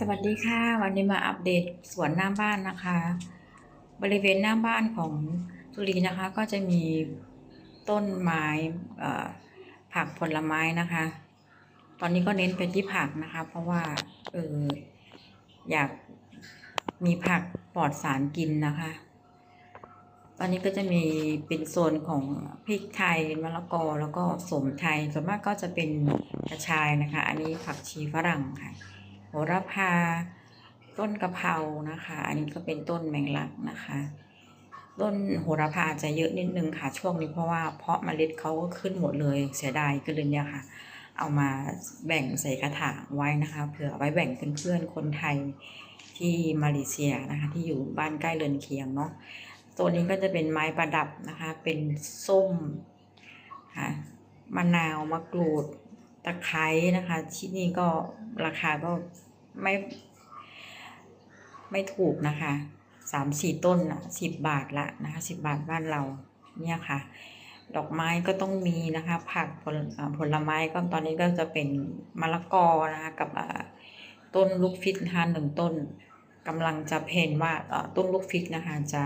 สวัสดีค่ะ วันนี้มาอัปเดตสวนหน้าบ้านนะคะ บริเวณหน้าบ้านของสุรีนะคะ ก็จะมีต้นไม้ผักผลไม้นะคะ ตอนนี้ก็เน้นไปที่ผักนะคะ เพราะว่าเอออยากมีผักปลอดสารกินนะคะ ตอนนี้ก็จะมีเป็นโซนของพริกไทยมะละกอแล้วก็สมไทยส่วนมากก็จะเป็นกระชายนะคะ อันนี้ผักชีฝรั่งค่ะ ระพา ต้นกะเพรานะคะ อันนี้ก็เป็นต้นแมงลักนะคะ ต้นโหระพาจะเยอะนิดนึงค่ะช่วงนี้เพราะว่าเพาะเมล็ดเขาก็ขึ้นหมดเลยเสียดายก็เลยเนี่ยค่ะ เอามาแบ่งใส่กระถางไว้นะคะ เผื่อไว้แบ่งเพื่อนๆคนไทยที่มาเลเซียนะคะที่อยู่บ้านใกล้เรือนเคียงเนาะตัวนี้ก็จะเป็นไม้ประดับนะคะ เป็นส้มค่ะมะนาวมะกรูด ตะไคร้นะคะที่นี่ก็ราคาก็ไม่ ไม่ถูกนะคะสามสี่ต้นอะสิบบาทละนะคะสิบบาทบ้านเราเนี่ยค่ะ ดอกไม้ก็ต้องมีนะคะ ผักผลผลไม้ก็ตอนนี้ก็จะเป็นมะละกอนะคะกับต้นลูกฟิกนะคะหนึ่งต้นกำลังจะเพนว่าต้นลูกฟิกนะคะจะ